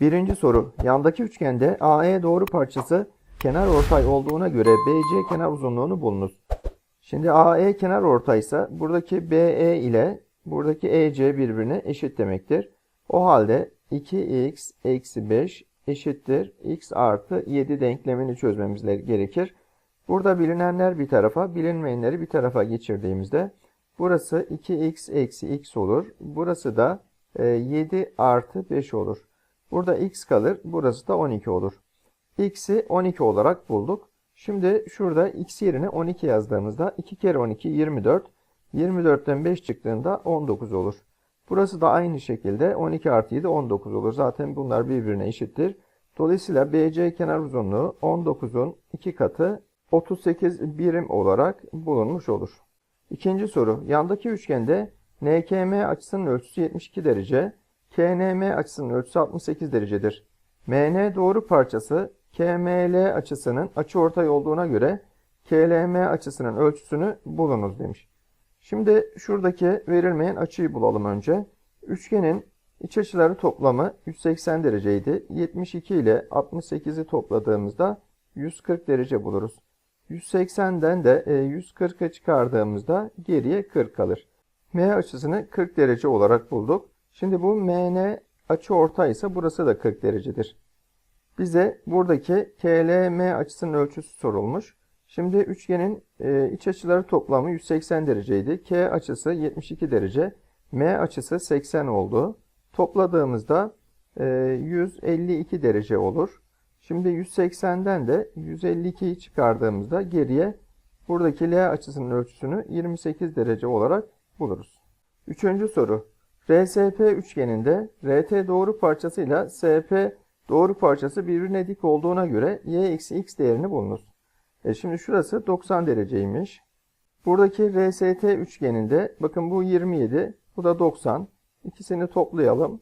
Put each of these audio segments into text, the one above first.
Birinci soru. Yandaki üçgende AE doğru parçası kenar ortay olduğuna göre BC kenar uzunluğunu bulunuz. Şimdi AE kenar ortaysa buradaki BE ile buradaki EC birbirine eşit demektir. O halde 2x eksi 5 eşittir x artı 7 denklemini çözmemiz gerekir. Burada bilinenler bir tarafa, bilinmeyenleri bir tarafa geçirdiğimizde burası 2x eksi x olur. Burası da e, 7 artı 5 olur. Burada x kalır. Burası da 12 olur. x'i 12 olarak bulduk. Şimdi şurada x yerine 12 yazdığımızda 2 kere 12 24. 24'ten 5 çıktığında 19 olur. Burası da aynı şekilde 12 artı 7 19 olur. Zaten bunlar birbirine eşittir. Dolayısıyla BC kenar uzunluğu 19'un 2 katı 38 birim olarak bulunmuş olur. İkinci soru. Yandaki üçgende NKM açısının ölçüsü 72 derece, KNM açısının ölçüsü 68 derecedir. MN doğru parçası KML açısının açıortay olduğuna göre KLM açısının ölçüsünü bulunuz demiş. Şimdi şuradaki verilmeyen açıyı bulalım önce. Üçgenin iç açıları toplamı 180 dereceydi. 72 ile 68'i topladığımızda 140 derece buluruz. 180'den de 140'a çıkardığımızda geriye 40 kalır. M açısını 40 derece olarak bulduk. Şimdi bu MN açı ortay ise burası da 40 derecedir. Bize buradaki KLM açısının ölçüsü sorulmuş. Şimdi üçgenin e, iç açıları toplamı 180 dereceydi. K açısı 72 derece. M açısı 80 oldu. Topladığımızda e, 152 derece olur. Şimdi 180'den de 152'yi çıkardığımızda geriye buradaki L açısının ölçüsünü 28 derece olarak buluruz. Üçüncü soru. RSP üçgeninde RT doğru parçasıyla SP doğru parçası birbirine dik olduğuna göre y eksi x değerini bulunuz. E şimdi şurası 90 dereceymiş. Buradaki RST üçgeninde bakın bu 27, bu da 90. İkisini toplayalım.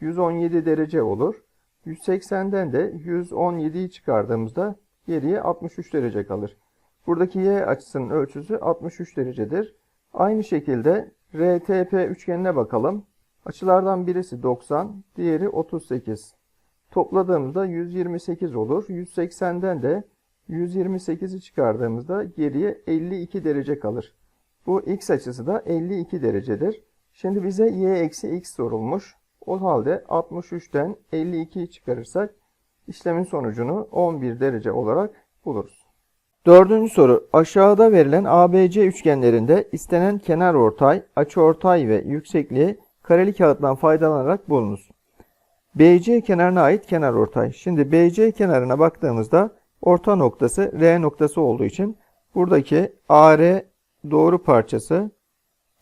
117 derece olur. 180'den de 117'yi çıkardığımızda geriye 63 derece kalır. Buradaki y açısının ölçüsü 63 derecedir. Aynı şekilde RTP üçgenine bakalım. Açılardan birisi 90, diğeri 38. Topladığımızda 128 olur. 180'den de 128'i çıkardığımızda geriye 52 derece kalır. Bu x açısı da 52 derecedir. Şimdi bize y eksi x sorulmuş. O halde 63'ten 52'yi çıkarırsak işlemin sonucunu 11 derece olarak buluruz. Dördüncü soru. Aşağıda verilen ABC üçgenlerinde istenen kenar ortay, açıortay ve yüksekliği kareli kağıttan faydalanarak bulunuz. BC kenarına ait kenar ortay. Şimdi BC kenarına baktığımızda orta noktası R noktası olduğu için buradaki AR doğru parçası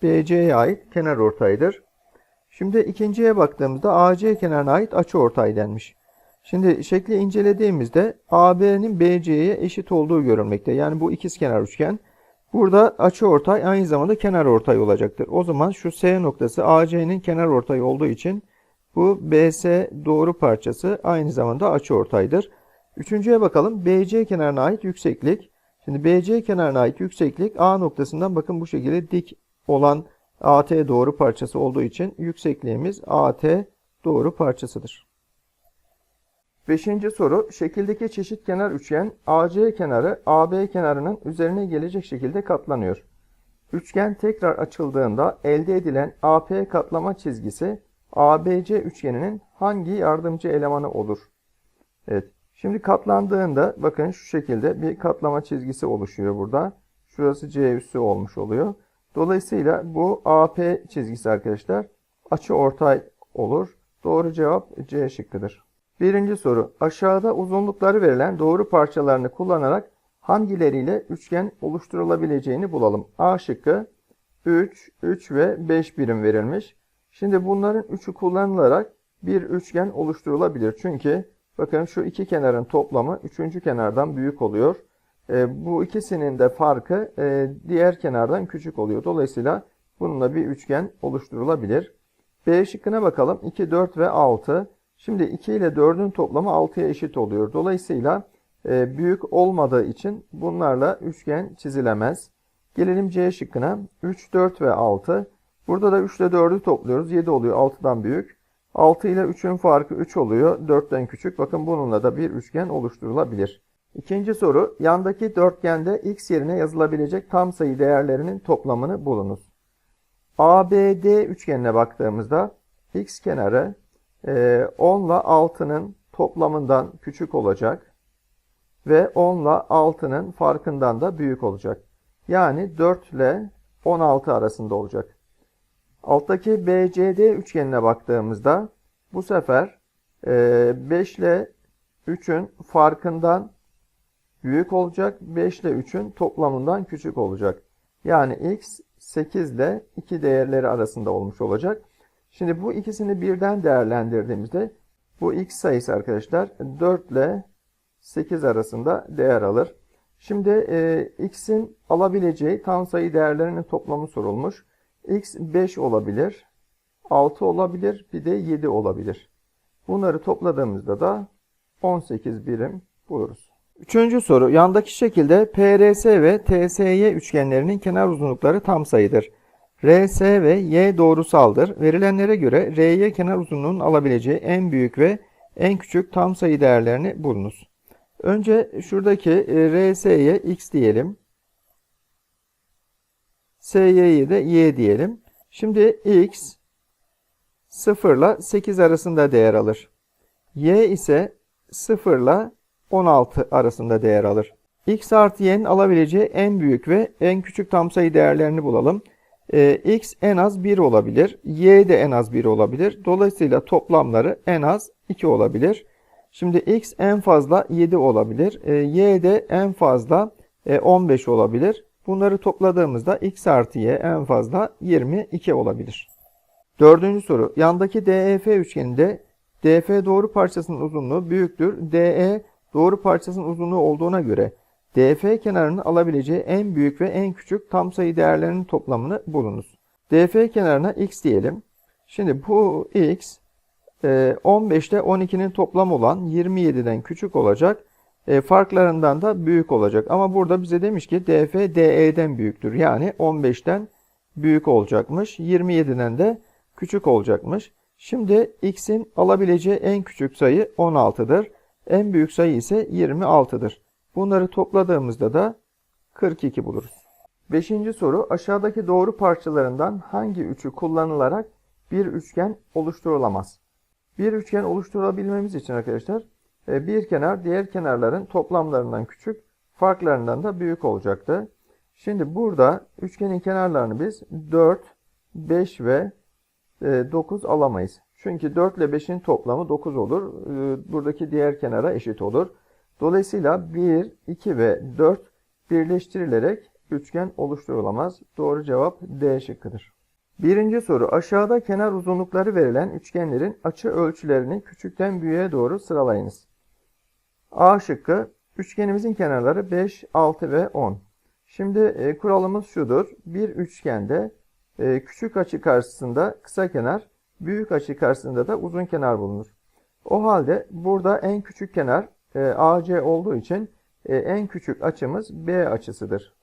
BC'ye ait kenar ortaydır. Şimdi ikinciye baktığımızda AC kenarına ait açı ortay denmiş. Şimdi şekli incelediğimizde AB'nin BC'ye eşit olduğu görülmekte. Yani bu ikizkenar üçgen. Burada açı ortay aynı zamanda kenar ortay olacaktır. O zaman şu S noktası AC'nin kenar ortay olduğu için bu BS doğru parçası aynı zamanda açı ortaydır. Üçüncüye bakalım. BC kenarına ait yükseklik. Şimdi BC kenarına ait yükseklik A noktasından bakın bu şekilde dik olan AT doğru parçası olduğu için yüksekliğimiz AT doğru parçasıdır. Beşinci soru. Şekildeki çeşit kenar üçgen AC kenarı AB kenarının üzerine gelecek şekilde katlanıyor. Üçgen tekrar açıldığında elde edilen AP katlama çizgisi ABC üçgeninin hangi yardımcı elemanı olur? Evet. Şimdi katlandığında bakın şu şekilde bir katlama çizgisi oluşuyor burada. Şurası C üssü olmuş oluyor. Dolayısıyla bu AP çizgisi arkadaşlar açı ortay olur. Doğru cevap C şıkkıdır. Birinci soru. Aşağıda uzunlukları verilen doğru parçalarını kullanarak hangileriyle üçgen oluşturulabileceğini bulalım. A şıkkı 3, 3 ve 5 birim verilmiş. Şimdi bunların üçü kullanılarak bir üçgen oluşturulabilir. Çünkü bakın şu iki kenarın toplamı üçüncü kenardan büyük oluyor. E, bu ikisinin de farkı e, diğer kenardan küçük oluyor. Dolayısıyla bununla bir üçgen oluşturulabilir. B şıkkına bakalım. 2, 4 ve 6. Şimdi 2 ile 4'ün toplamı 6'ya eşit oluyor. Dolayısıyla e, büyük olmadığı için bunlarla üçgen çizilemez. Gelelim C şıkkına. 3, 4 ve 6. Burada da 3 ile 4'ü topluyoruz. 7 oluyor 6'dan büyük. 6 ile 3'ün farkı 3 oluyor. 4'ten küçük. Bakın bununla da bir üçgen oluşturulabilir. İkinci soru. Yandaki dörtgende x yerine yazılabilecek tam sayı değerlerinin toplamını bulunuz. ABD üçgenine baktığımızda x kenarı 10 ile 6'nın toplamından küçük olacak ve 10 ile 6'nın farkından da büyük olacak. Yani 4 ile 16 arasında olacak. Alttaki BCD üçgenine baktığımızda bu sefer e, 5 ile 3'ün farkından büyük olacak. 5 ile 3'ün toplamından küçük olacak. Yani x 8 ile 2 değerleri arasında olmuş olacak. Şimdi bu ikisini birden değerlendirdiğimizde bu x sayısı arkadaşlar 4 ile 8 arasında değer alır. Şimdi e, x'in alabileceği tam sayı değerlerinin toplamı sorulmuş. x 5 olabilir, 6 olabilir, bir de 7 olabilir. Bunları topladığımızda da 18 birim buluruz. Üçüncü soru. Yandaki şekilde PRS ve TSY üçgenlerinin kenar uzunlukları tam sayıdır. RS ve Y doğrusaldır. Verilenlere göre RY kenar uzunluğunun alabileceği en büyük ve en küçük tam sayı değerlerini bulunuz. Önce şuradaki e, RS'ye x diyelim. SY'ye de y diyelim. Şimdi x 0 ile 8 arasında değer alır. Y ise 0 ile 16 arasında değer alır. x artı y'nin alabileceği en büyük ve en küçük tam sayı değerlerini bulalım. Ee, x en az 1 olabilir. y de en az 1 olabilir. Dolayısıyla toplamları en az 2 olabilir. Şimdi x en fazla 7 olabilir. Ee, y de en fazla e, 15 olabilir. Bunları topladığımızda x artı y en fazla 22 olabilir. Dördüncü soru. Yandaki DEF üçgeninde DF doğru parçasının uzunluğu büyüktür. DE doğru parçasının uzunluğu olduğuna göre DF kenarının alabileceği en büyük ve en küçük tam sayı değerlerinin toplamını bulunuz. DF kenarına x diyelim. Şimdi bu x 15 ile 12'nin toplamı olan 27'den küçük olacak. E, farklarından da büyük olacak. Ama burada bize demiş ki DF DE'den büyüktür. Yani 15'ten büyük olacakmış. 27'den de küçük olacakmış. Şimdi x'in alabileceği en küçük sayı 16'dır. En büyük sayı ise 26'dır. Bunları topladığımızda da 42 buluruz. Beşinci soru aşağıdaki doğru parçalarından hangi üçü kullanılarak bir üçgen oluşturulamaz? Bir üçgen oluşturabilmemiz için arkadaşlar e, bir kenar diğer kenarların toplamlarından küçük, farklarından da büyük olacaktı. Şimdi burada üçgenin kenarlarını biz 4, 5 ve 9 e, alamayız. Çünkü 4 ile 5'in toplamı 9 olur. E, buradaki diğer kenara eşit olur. Dolayısıyla 1, 2 ve 4 birleştirilerek üçgen oluşturulamaz. Doğru cevap D şıkkıdır. Birinci soru. Aşağıda kenar uzunlukları verilen üçgenlerin açı ölçülerini küçükten büyüğe doğru sıralayınız. A şıkkı. Üçgenimizin kenarları 5, 6 ve 10. Şimdi e, kuralımız şudur. Bir üçgende e, küçük açı karşısında kısa kenar, büyük açı karşısında da uzun kenar bulunur. O halde burada en küçük kenar e, AC olduğu için e, en küçük açımız B açısıdır.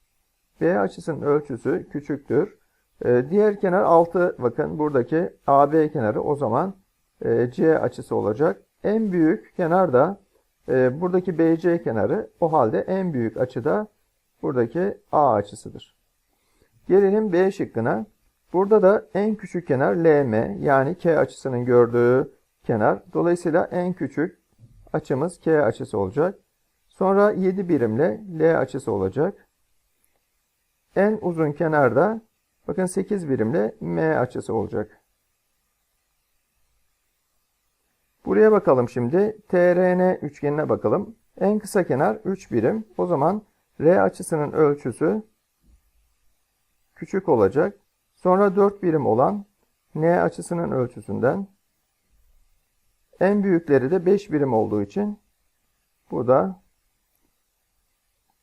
B açısının ölçüsü küçüktür. E, diğer kenar 6 bakın buradaki AB kenarı o zaman e, C açısı olacak. En büyük kenar da buradaki BC kenarı o halde en büyük açı da buradaki A açısıdır. Gelelim B şıkkına. Burada da en küçük kenar LM yani K açısının gördüğü kenar. Dolayısıyla en küçük açımız K açısı olacak. Sonra 7 birimle L açısı olacak. En uzun kenarda bakın 8 birimle M açısı olacak. Buraya bakalım şimdi. TRN üçgenine bakalım. En kısa kenar 3 birim. O zaman R açısının ölçüsü küçük olacak. Sonra 4 birim olan N açısının ölçüsünden en büyükleri de 5 birim olduğu için bu da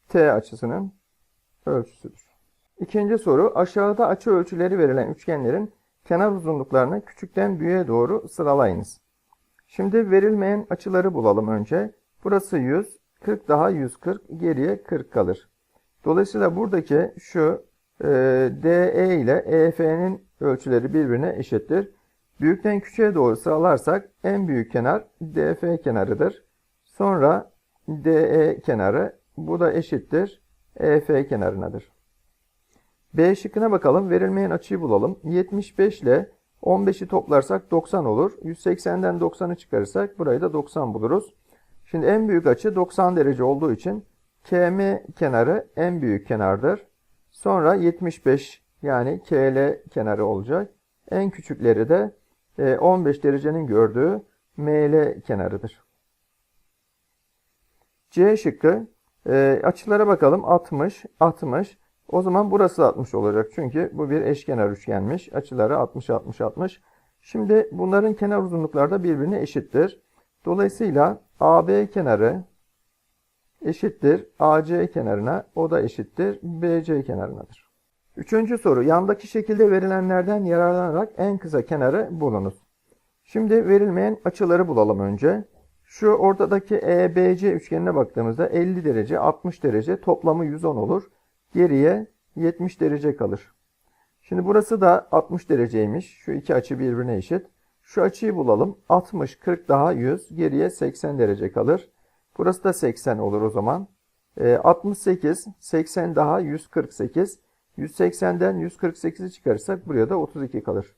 T açısının ölçüsüdür. İkinci soru aşağıda açı ölçüleri verilen üçgenlerin kenar uzunluklarını küçükten büyüğe doğru sıralayınız. Şimdi verilmeyen açıları bulalım önce. Burası 100, 40 daha 140, geriye 40 kalır. Dolayısıyla buradaki şu e, DE ile EF'nin ölçüleri birbirine eşittir. Büyükten küçüğe doğru sıralarsak en büyük kenar DF kenarıdır. Sonra DE kenarı bu da eşittir EF kenarınadır. B şıkkına bakalım. Verilmeyen açıyı bulalım. 75 ile 15'i toplarsak 90 olur. 180'den 90'ı çıkarırsak burayı da 90 buluruz. Şimdi en büyük açı 90 derece olduğu için KM kenarı en büyük kenardır. Sonra 75 yani KL kenarı olacak. En küçükleri de 15 derecenin gördüğü ML kenarıdır. C şıkkı e, açılara bakalım. 60 60 o zaman burası 60 olacak. Çünkü bu bir eşkenar üçgenmiş. Açıları 60 60 60 şimdi bunların kenar uzunlukları da birbirine eşittir. Dolayısıyla AB kenarı eşittir. AC kenarına o da eşittir. BC kenarınadır. Üçüncü soru yandaki şekilde verilenlerden yararlanarak en kısa kenarı bulunuz. Şimdi verilmeyen açıları bulalım önce. Şu ortadaki EBC üçgenine baktığımızda 50 derece, 60 derece toplamı 110 olur. Geriye 70 derece kalır. Şimdi burası da 60 dereceymiş. Şu iki açı birbirine eşit. Şu açıyı bulalım. 60, 40 daha 100. Geriye 80 derece kalır. Burası da 80 olur o zaman. E, 68, 80 daha 148. 180'den 148'i çıkarırsak buraya da 32 kalır.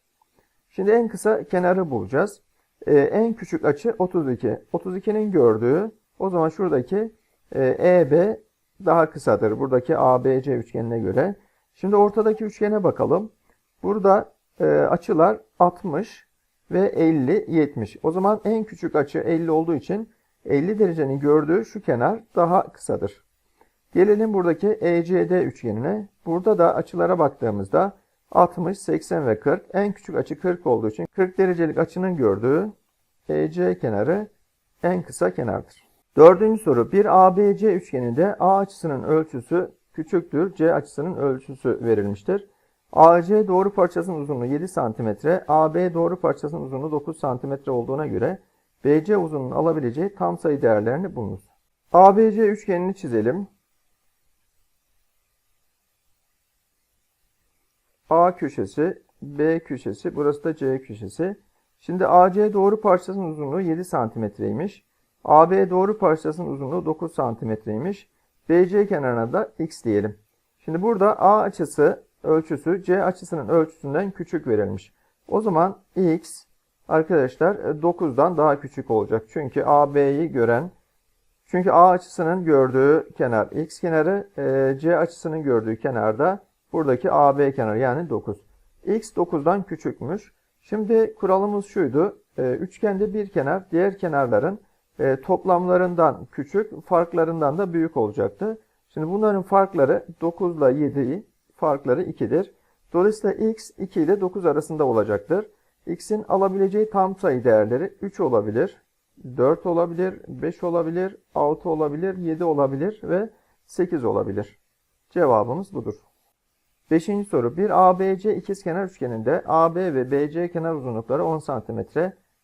Şimdi en kısa kenarı bulacağız. Ee, en küçük açı 32. 32'nin gördüğü o zaman şuradaki e, EB daha kısadır. Buradaki ABC üçgenine göre. Şimdi ortadaki üçgene bakalım. Burada e, açılar 60 ve 50, 70. O zaman en küçük açı 50 olduğu için 50 derecenin gördüğü şu kenar daha kısadır. Gelelim buradaki ECD üçgenine. Burada da açılara baktığımızda 60, 80 ve 40. En küçük açı 40 olduğu için 40 derecelik açının gördüğü EC kenarı en kısa kenardır. Dördüncü soru. Bir ABC üçgeninde A açısının ölçüsü küçüktür. C açısının ölçüsü verilmiştir. AC doğru parçasının uzunluğu 7 cm, AB doğru parçasının uzunluğu 9 cm olduğuna göre BC uzunluğunun alabileceği tam sayı değerlerini bulunuz. ABC üçgenini çizelim. A köşesi, B köşesi, burası da C köşesi. Şimdi AC doğru parçasının uzunluğu 7 santimetreymiş. AB doğru parçasının uzunluğu 9 santimetreymiş. BC kenarına da x diyelim. Şimdi burada A açısı ölçüsü C açısının ölçüsünden küçük verilmiş. O zaman x arkadaşlar 9'dan daha küçük olacak. Çünkü AB'yi gören çünkü A açısının gördüğü kenar x kenarı, e, C açısının gördüğü kenarda buradaki AB kenarı yani 9. X 9'dan küçükmüş. Şimdi kuralımız şuydu. E, üçgende bir kenar diğer kenarların e, toplamlarından küçük, farklarından da büyük olacaktı. Şimdi bunların farkları 9 ile 7 farkları 2'dir. Dolayısıyla x 2 ile 9 arasında olacaktır. x'in alabileceği tam sayı değerleri 3 olabilir, 4 olabilir, 5 olabilir, 6 olabilir, 7 olabilir ve 8 olabilir. Cevabımız budur. Beşinci soru. Bir ABC ikizkenar üçgeninde AB ve BC kenar uzunlukları 10 cm.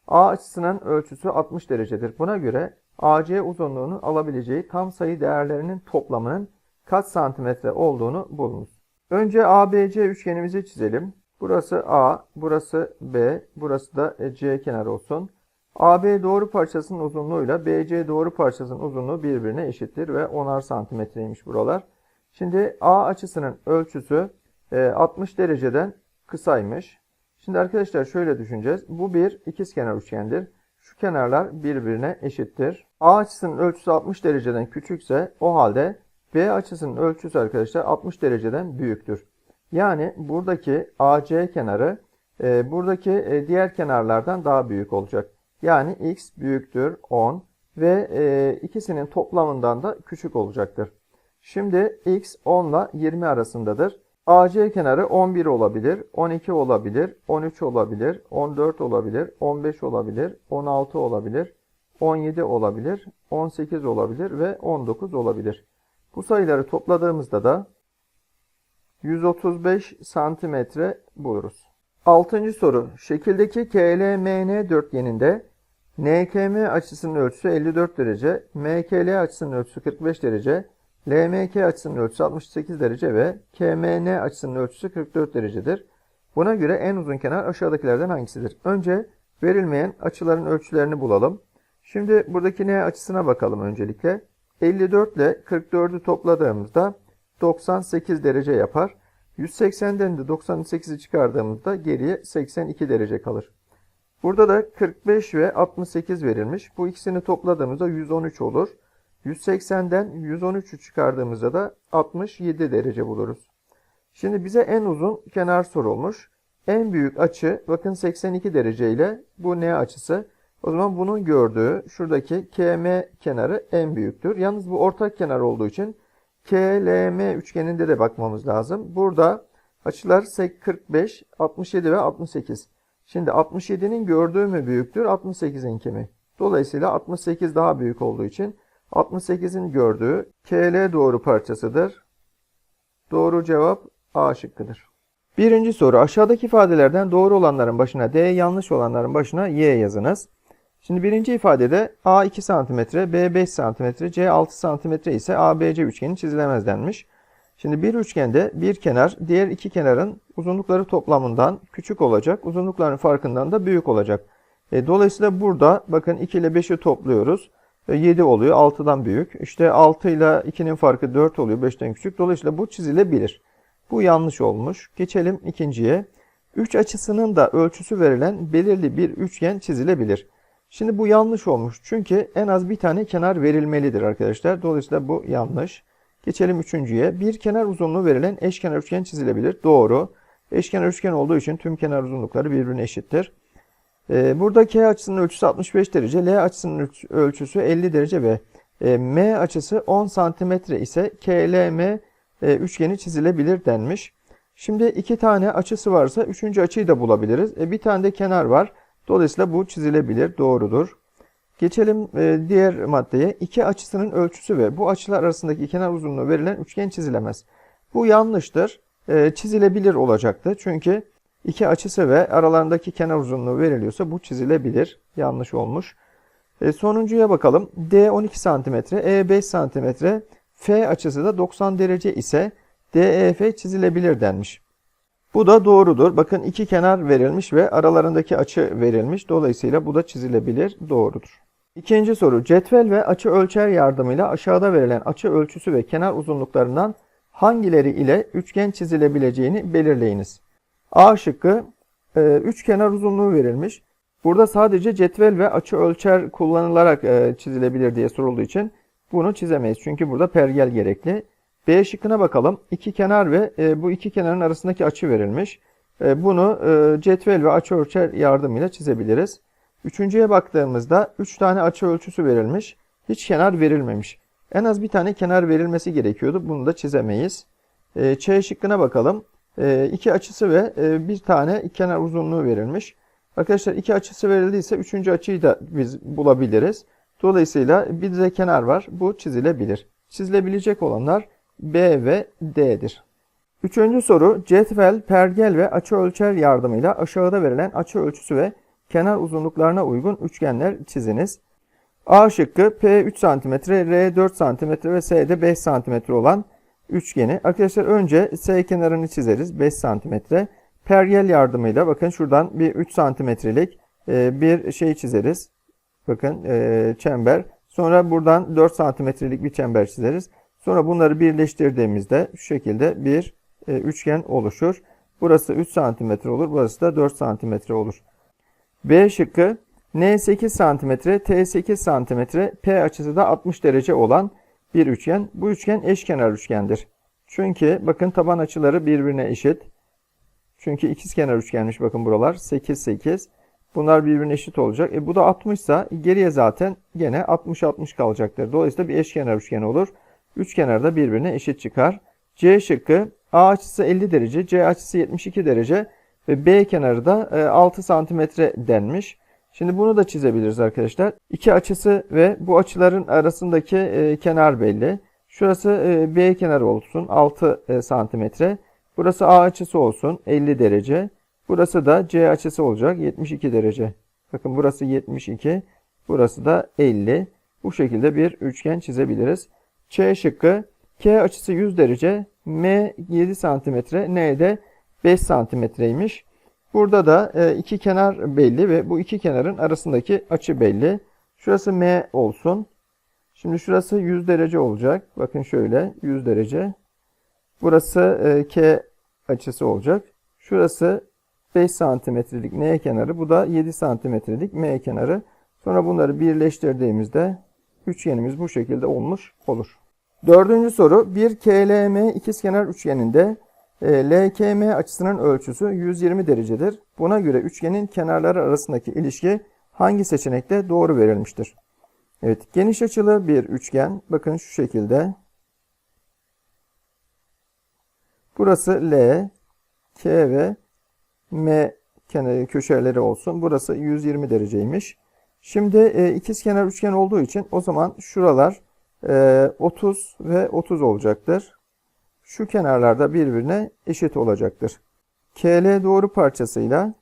A açısının ölçüsü 60 derecedir. Buna göre AC uzunluğunu alabileceği tam sayı değerlerinin toplamının kaç santimetre olduğunu bulunuz. Önce ABC üçgenimizi çizelim. Burası A, burası B, burası da C kenar olsun. AB doğru parçasının uzunluğuyla BC doğru parçasının uzunluğu birbirine eşittir ve 10'ar santimetreymiş buralar. Şimdi A açısının ölçüsü 60 dereceden kısaymış. Şimdi arkadaşlar şöyle düşüneceğiz. Bu bir ikizkenar üçgendir. Şu kenarlar birbirine eşittir. A açısının ölçüsü 60 dereceden küçükse o halde B açısının ölçüsü arkadaşlar 60 dereceden büyüktür. Yani buradaki AC kenarı e, buradaki e, diğer kenarlardan daha büyük olacak. Yani x büyüktür 10 ve e, ikisinin toplamından da küçük olacaktır. Şimdi x 10 ile 20 arasındadır. AC kenarı 11 olabilir, 12 olabilir, 13 olabilir, 14 olabilir, 15 olabilir, 16 olabilir, 17 olabilir, 18 olabilir ve 19 olabilir. Bu sayıları topladığımızda da 135 santimetre buluruz. Altıncı soru. Şekildeki KLMN dörtgeninde NKM açısının ölçüsü 54 derece, MKL açısının ölçüsü 45 derece, LMK açısının ölçüsü 68 derece ve KMN açısının ölçüsü 44 derecedir. Buna göre en uzun kenar aşağıdakilerden hangisidir? Önce verilmeyen açıların ölçülerini bulalım. Şimdi buradaki n açısına bakalım öncelikle. 54 ile 44'ü topladığımızda 98 derece yapar. 180'den de 98'i çıkardığımızda geriye 82 derece kalır. Burada da 45 ve 68 verilmiş. Bu ikisini topladığımızda 113 olur. 180'den 113'ü çıkardığımızda da 67 derece buluruz. Şimdi bize en uzun kenar sorulmuş. En büyük açı bakın 82 derece ile bu n açısı. O zaman bunun gördüğü şuradaki KM kenarı en büyüktür. Yalnız bu ortak kenar olduğu için KLM üçgeninde de bakmamız lazım. Burada açılar 45, 67 ve 68. Şimdi 67'nin gördüğü mü büyüktür, 68'inki mi? Dolayısıyla 68 daha büyük olduğu için 68'in gördüğü KL doğru parçasıdır. Doğru cevap A şıkkıdır. Birinci soru aşağıdaki ifadelerden doğru olanların başına D, yanlış olanların başına Y yazınız. Şimdi birinci ifadede A 2 cm, B 5 cm, C 6 cm ise ABC üçgeni çizilemez denmiş. Şimdi bir üçgende bir kenar diğer iki kenarın uzunlukları toplamından küçük olacak. Uzunlukların farkından da büyük olacak. E, dolayısıyla burada bakın 2 ile 5'i topluyoruz. E, 7 oluyor. 6'dan büyük. İşte 6 ile 2'nin farkı 4 oluyor. 5'ten küçük. Dolayısıyla bu çizilebilir. Bu yanlış olmuş. Geçelim ikinciye. 3 açısının da ölçüsü verilen belirli bir üçgen çizilebilir. Şimdi bu yanlış olmuş. Çünkü en az bir tane kenar verilmelidir arkadaşlar. Dolayısıyla bu yanlış. Geçelim üçüncüye. Bir kenar uzunluğu verilen eşkenar üçgen çizilebilir. Doğru. Eşkenar üçgen olduğu için tüm kenar uzunlukları birbirine eşittir. Ee, burada K açısının ölçüsü 65 derece, L açısının ölçüsü 50 derece ve e, M açısı 10 santimetre ise KLM e, üçgeni çizilebilir denmiş. Şimdi iki tane açısı varsa üçüncü açıyı da bulabiliriz. E, bir tane de kenar var. Dolayısıyla bu çizilebilir. Doğrudur. Geçelim diğer maddeye. İki açısının ölçüsü ve bu açılar arasındaki kenar uzunluğu verilen üçgen çizilemez. Bu yanlıştır. Çizilebilir olacaktı. Çünkü iki açısı ve aralarındaki kenar uzunluğu veriliyorsa bu çizilebilir. Yanlış olmuş. E, sonuncuya bakalım. D 12 cm, E 5 cm, F açısı da 90 derece ise DEF çizilebilir denmiş. Bu da doğrudur. Bakın iki kenar verilmiş ve aralarındaki açı verilmiş. Dolayısıyla bu da çizilebilir. Doğrudur. İkinci soru. Cetvel ve açı ölçer yardımıyla aşağıda verilen açı ölçüsü ve kenar uzunluklarından hangileri ile üçgen çizilebileceğini belirleyiniz. A şıkkı e, üç kenar uzunluğu verilmiş. Burada sadece cetvel ve açı ölçer kullanılarak e, çizilebilir diye sorulduğu için bunu çizemeyiz. Çünkü burada pergel gerekli. B şıkkına bakalım. İki kenar ve e, bu iki kenarın arasındaki açı verilmiş. E, bunu e, cetvel ve açı ölçer yardımıyla çizebiliriz. Üçüncüye baktığımızda 3 tane açı ölçüsü verilmiş. Hiç kenar verilmemiş. En az bir tane kenar verilmesi gerekiyordu. Bunu da çizemeyiz. E, Ç şıkkına bakalım. E, iki açısı ve e, bir tane kenar uzunluğu verilmiş. Arkadaşlar iki açısı verildiyse üçüncü açıyı da biz bulabiliriz. Dolayısıyla bir de kenar var. Bu çizilebilir. Çizilebilecek olanlar B ve D'dir. Üçüncü soru cetvel, pergel ve açı ölçer yardımıyla aşağıda verilen açı ölçüsü ve kenar uzunluklarına uygun üçgenler çiziniz. A şıkkı P 3 cm, R 4 cm ve S de 5 cm olan üçgeni. Arkadaşlar önce S kenarını çizeriz 5 cm. Pergel yardımıyla bakın şuradan bir 3 cm'lik e, bir şey çizeriz. Bakın e, çember. Sonra buradan 4 santimetrelik bir çember çizeriz. Sonra bunları birleştirdiğimizde şu şekilde bir e, üçgen oluşur. Burası 3 santimetre olur. Burası da 4 santimetre olur. B şıkkı N 8 santimetre, T 8 santimetre, P açısı da 60 derece olan bir üçgen. Bu üçgen eşkenar üçgendir. Çünkü bakın taban açıları birbirine eşit. Çünkü ikizkenar üçgenmiş bakın buralar. 8 8. Bunlar birbirine eşit olacak. E bu da 60 ise geriye zaten gene 60-60 kalacaktır. Dolayısıyla bir eşkenar üçgen olur. Üç kenar da birbirine eşit çıkar. C şıkkı A açısı 50 derece, C açısı 72 derece ve B kenarı da 6 e, santimetre denmiş. Şimdi bunu da çizebiliriz arkadaşlar. İki açısı ve bu açıların arasındaki e, kenar belli. Şurası e, B kenarı olsun 6 santimetre. Burası A açısı olsun 50 derece. Burası da C açısı olacak 72 derece. Bakın burası 72. Burası da 50. Bu şekilde bir üçgen çizebiliriz. Ç şıkkı K açısı 100 derece, M 7 cm, N de 5 santimetreymiş. Burada da e, iki kenar belli ve bu iki kenarın arasındaki açı belli. Şurası M olsun. Şimdi şurası 100 derece olacak. Bakın şöyle 100 derece. Burası e, K açısı olacak. Şurası 5 santimetrelik N kenarı. Bu da 7 santimetrelik M kenarı. Sonra bunları birleştirdiğimizde üçgenimiz bu şekilde olmuş olur. Dördüncü soru. Bir KLM ikizkenar üçgeninde LKM açısının ölçüsü 120 derecedir. Buna göre üçgenin kenarları arasındaki ilişki hangi seçenekte doğru verilmiştir? Evet, geniş açılı bir üçgen. Bakın şu şekilde. Burası L, K ve M kenarı köşeleri olsun. Burası 120 dereceymiş. Şimdi e, ikizkenar üçgen olduğu için o zaman şuralar e, 30 ve 30 olacaktır. Şu kenarlarda birbirine eşit olacaktır. KL doğru parçasıyla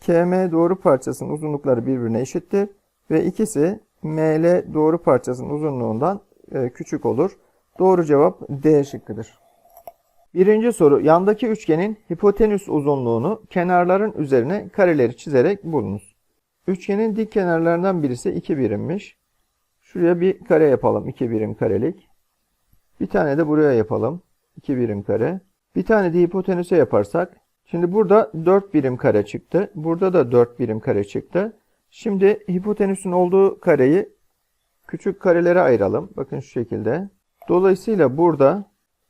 KM doğru parçasının uzunlukları birbirine eşittir ve ikisi ML doğru parçasının uzunluğundan e, küçük olur. Doğru cevap D şıkkıdır. Birinci soru. Yandaki üçgenin hipotenüs uzunluğunu kenarların üzerine kareleri çizerek bulunuz. Üçgenin dik kenarlarından birisi 2 birimmiş. Şuraya bir kare yapalım. 2 birim karelik. Bir tane de buraya yapalım. 2 birim kare. Bir tane de hipotenüse yaparsak. Şimdi burada 4 birim kare çıktı. Burada da 4 birim kare çıktı. Şimdi hipotenüsün olduğu kareyi küçük karelere ayıralım. Bakın şu şekilde. Dolayısıyla burada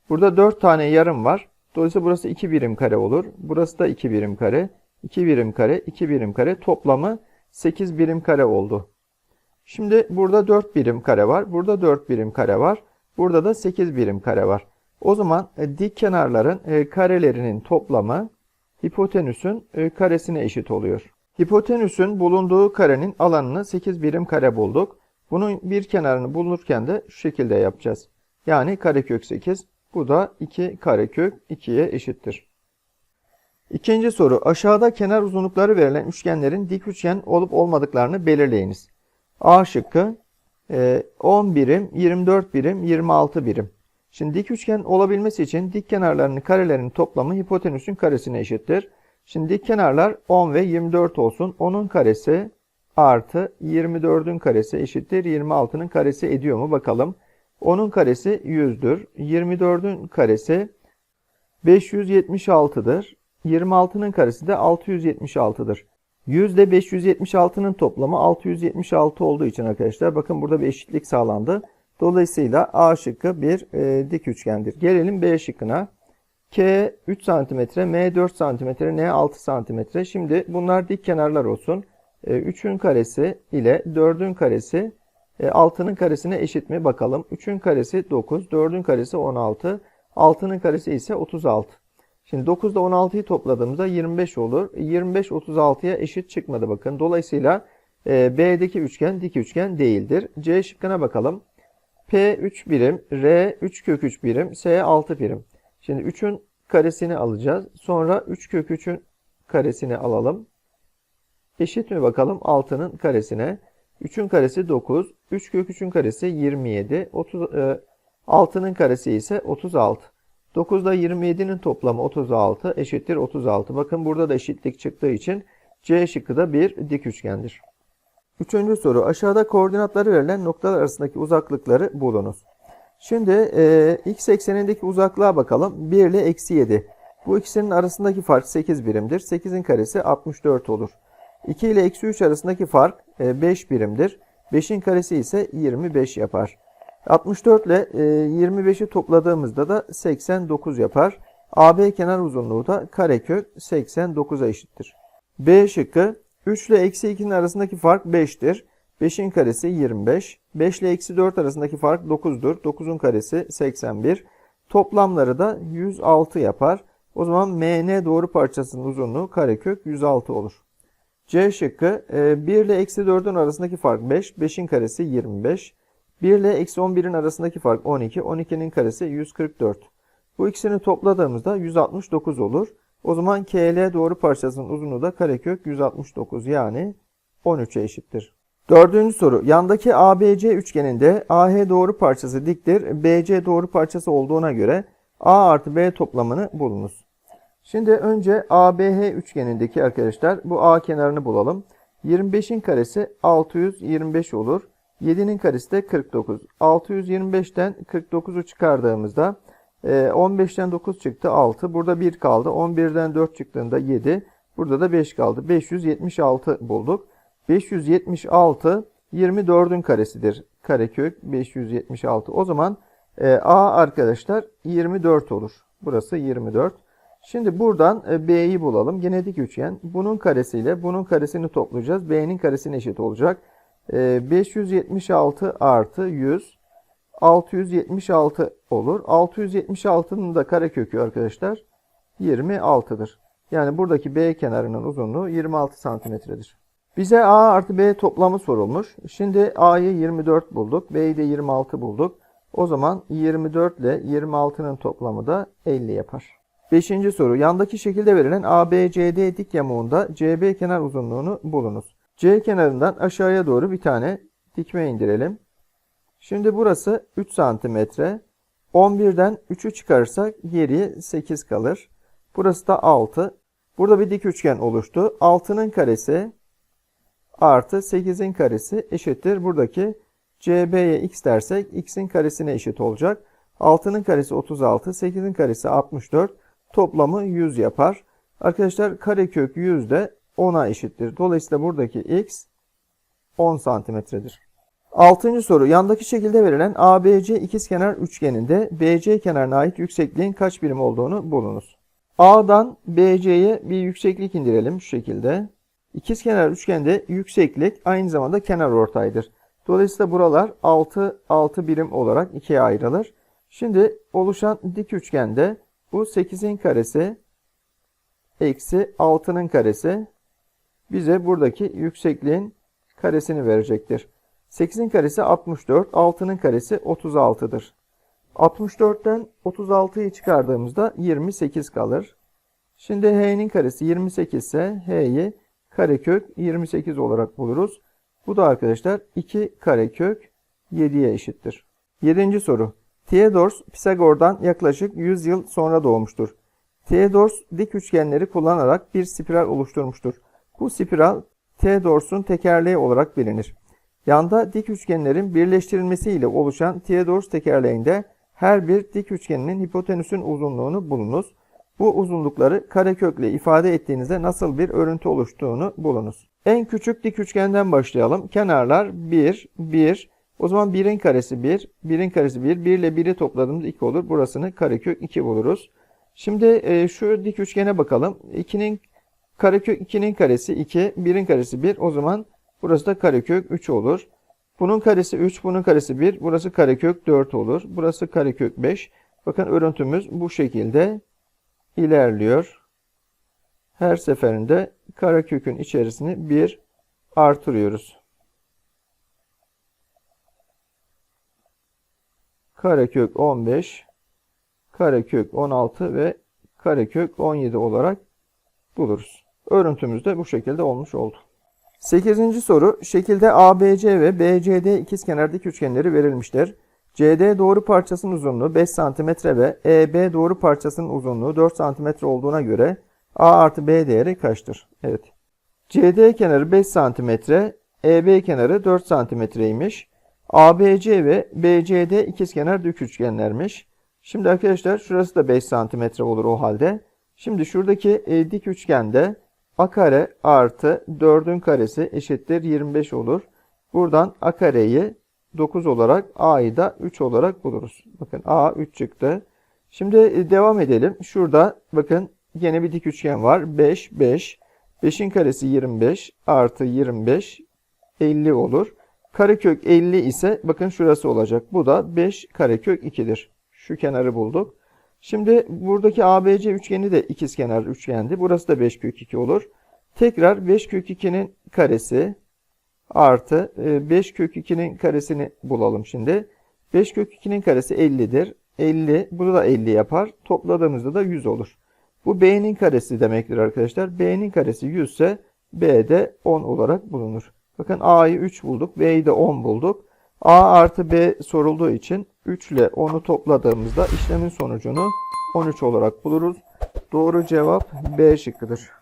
burada 4 tane yarım var. Dolayısıyla burası 2 birim kare olur. Burası da 2 birim kare. 2 birim kare, 2 birim kare. Toplamı 8 birim kare oldu. Şimdi burada 4 birim kare var. Burada 4 birim kare var. Burada da 8 birim kare var. O zaman e, dik kenarların e, karelerinin toplamı hipotenüsün e, karesine eşit oluyor. Hipotenüsün bulunduğu karenin alanını 8 birim kare bulduk. Bunun bir kenarını bulurken de şu şekilde yapacağız. Yani karekök 8. Bu da 2 karekök 2'ye eşittir. İkinci soru. Aşağıda kenar uzunlukları verilen üçgenlerin dik üçgen olup olmadıklarını belirleyiniz. A şıkkı 10 birim, 24 birim, 26 birim. Şimdi dik üçgen olabilmesi için dik kenarlarının karelerinin toplamı hipotenüsün karesine eşittir. Şimdi dik kenarlar 10 ve 24 olsun. 10'un karesi artı 24'ün karesi eşittir. 26'nın karesi ediyor mu bakalım. 10'un karesi 100'dür. 24'ün karesi 576'dır. 26'nın karesi de 676'dır. 100 ile 576'nın toplamı 676 olduğu için arkadaşlar bakın burada bir eşitlik sağlandı. Dolayısıyla A şıkkı bir e, dik üçgendir. Gelelim B şıkkına. K 3 cm, M 4 cm, N 6 cm. Şimdi bunlar dik kenarlar olsun. E, 3'ün karesi ile 4'ün karesi e, 6'nın karesine eşit mi bakalım. 3'ün karesi 9, 4'ün karesi 16, 6'nın karesi ise 36. Şimdi 9 ile 16'yı topladığımızda 25 olur. 25 36'ya eşit çıkmadı bakın. Dolayısıyla e, B'deki üçgen dik üçgen değildir. C şıkkına bakalım. P 3 birim, R 3 kök 3 birim, S 6 birim. Şimdi 3'ün karesini alacağız. Sonra 3 kök 3'ün karesini alalım. Eşit mi bakalım 6'nın karesine. 3'ün karesi 9. 3 kök 3'ün karesi 27. 30, e, 6'nın karesi ise 36. 9 ile 27'nin toplamı 36 eşittir 36. Bakın burada da eşitlik çıktığı için C şıkkı da bir dik üçgendir. Üçüncü soru. Aşağıda koordinatları verilen noktalar arasındaki uzaklıkları bulunuz. Şimdi e, x eksenindeki uzaklığa bakalım. 1 ile eksi 7. Bu ikisinin arasındaki fark 8 birimdir. 8'in karesi 64 olur. 2 ile eksi 3 arasındaki fark e, 5 birimdir. 5'in karesi ise 25 yapar. 64 ile 25'i topladığımızda da 89 yapar. AB kenar uzunluğu da karekök 89'a eşittir. B şıkkı 3 ile eksi 2'nin arasındaki fark 5'tir. 5'in karesi 25. 5 ile eksi 4 arasındaki fark 9'dur. 9'un karesi 81. Toplamları da 106 yapar. O zaman MN doğru parçasının uzunluğu karekök 106 olur. C şıkkı 1 ile eksi 4'ün arasındaki fark 5. 5'in karesi 25. 1 ile eksi 11'in arasındaki fark 12. 12'nin karesi 144. Bu ikisini topladığımızda 169 olur. O zaman KL doğru parçasının uzunluğu da karekök 169 yani 13'e eşittir. Dördüncü soru. Yandaki ABC üçgeninde AH doğru parçası diktir. BC doğru parçası olduğuna göre A artı B toplamını bulunuz. Şimdi önce ABH üçgenindeki arkadaşlar bu A kenarını bulalım. 25'in karesi 625 olur. 7'nin karesi de 49. 625'ten 49'u çıkardığımızda e, 15'ten 9 çıktı 6. Burada 1 kaldı. 11'den 4 çıktığında 7. Burada da 5 kaldı. 576 bulduk. 576 24'ün karesidir. Karekök 576. O zaman e, A arkadaşlar 24 olur. Burası 24. Şimdi buradan e, B'yi bulalım. Gene dik üçgen. Bunun karesiyle bunun karesini toplayacağız. B'nin karesine eşit olacak. E, 576 artı 100 676 olur. 676'nın da karekökü arkadaşlar 26'dır. Yani buradaki B kenarının uzunluğu 26 santimetredir. Bize A artı B toplamı sorulmuş. Şimdi A'yı 24 bulduk. B'yi de 26 bulduk. O zaman 24 ile 26'nın toplamı da 50 yapar. Beşinci soru. Yandaki şekilde verilen ABCD dik yamuğunda CB kenar uzunluğunu bulunuz. C kenarından aşağıya doğru bir tane dikme indirelim. Şimdi burası 3 santimetre. 11'den 3'ü çıkarırsak geriye 8 kalır. Burası da 6. Burada bir dik üçgen oluştu. 6'nın karesi artı 8'in karesi eşittir. Buradaki CB'ye x dersek x'in karesine eşit olacak. 6'nın karesi 36, 8'in karesi 64. Toplamı 100 yapar. Arkadaşlar karekök 100 de 10'a eşittir. Dolayısıyla buradaki x 10 santimetredir. Altıncı soru. Yandaki şekilde verilen ABC ikizkenar üçgeninde BC kenarına ait yüksekliğin kaç birim olduğunu bulunuz. A'dan BC'ye bir yükseklik indirelim şu şekilde. İkizkenar üçgende yükseklik aynı zamanda kenar ortaydır. Dolayısıyla buralar 6 6 birim olarak ikiye ayrılır. Şimdi oluşan dik üçgende bu 8'in karesi eksi 6'nın karesi bize buradaki yüksekliğin karesini verecektir. 8'in karesi 64, 6'nın karesi 36'dır. 64'ten 36'yı çıkardığımızda 28 kalır. Şimdi h'nin karesi 28 ise h'yi karekök 28 olarak buluruz. Bu da arkadaşlar 2 karekök 7'ye eşittir. 7. soru. Theodors Pisagor'dan yaklaşık 100 yıl sonra doğmuştur. Theodors dik üçgenleri kullanarak bir spiral oluşturmuştur. Bu spiral Theodors'un tekerleği olarak bilinir. Yanda dik üçgenlerin birleştirilmesiyle oluşan Theodors tekerleğinde her bir dik üçgeninin hipotenüsün uzunluğunu bulunuz. Bu uzunlukları karekökle ifade ettiğinizde nasıl bir örüntü oluştuğunu bulunuz. En küçük dik üçgenden başlayalım. Kenarlar 1, 1. O zaman 1'in karesi 1, 1'in karesi 1. 1 ile 1'i topladığımız 2 olur. Burasını karekök 2 buluruz. Şimdi e, şu dik üçgene bakalım. 2'nin karekök 2'nin karesi 2, 1'in karesi 1. O zaman burası da karekök 3 olur. Bunun karesi 3, bunun karesi 1. Burası karekök 4 olur. Burası karekök 5. Bakın örüntümüz bu şekilde ilerliyor. Her seferinde karekökün içerisini 1 artırıyoruz. Karekök 15, karekök 16 ve karekök 17 olarak buluruz. Örüntümüz de bu şekilde olmuş oldu. 8. soru. Şekilde ABC ve BCD ikizkenar dik üçgenleri verilmiştir. CD doğru parçasının uzunluğu 5 cm ve EB doğru parçasının uzunluğu 4 cm olduğuna göre A artı B değeri kaçtır? Evet. CD kenarı 5 cm, EB kenarı 4 cm'ymiş. ABC ve BCD ikizkenar dik üçgenlermiş. Şimdi arkadaşlar şurası da 5 cm olur o halde. Şimdi şuradaki e, dik üçgende A kare artı 4'ün karesi eşittir 25 olur. Buradan A kareyi 9 olarak A'yı da 3 olarak buluruz. Bakın A 3 çıktı. Şimdi e, devam edelim. Şurada bakın yine bir dik üçgen var. 5, 5. 5'in karesi 25 artı 25 50 olur. Karekök 50 ise bakın şurası olacak. Bu da 5 karekök 2'dir. Şu kenarı bulduk. Şimdi buradaki ABC üçgeni de ikizkenar üçgendi. Burası da 5 kök 2 olur. Tekrar 5 kök 2'nin karesi artı 5 kök 2'nin karesini bulalım şimdi. 5 kök 2'nin karesi 50'dir. 50, bunu da 50 yapar. Topladığımızda da 100 olur. Bu B'nin karesi demektir arkadaşlar. B'nin karesi 100 ise B de 10 olarak bulunur. Bakın A'yı 3 bulduk. B'yi de 10 bulduk. A artı B sorulduğu için 3 ile 10'u topladığımızda işlemin sonucunu 13 olarak buluruz. Doğru cevap B şıkkıdır.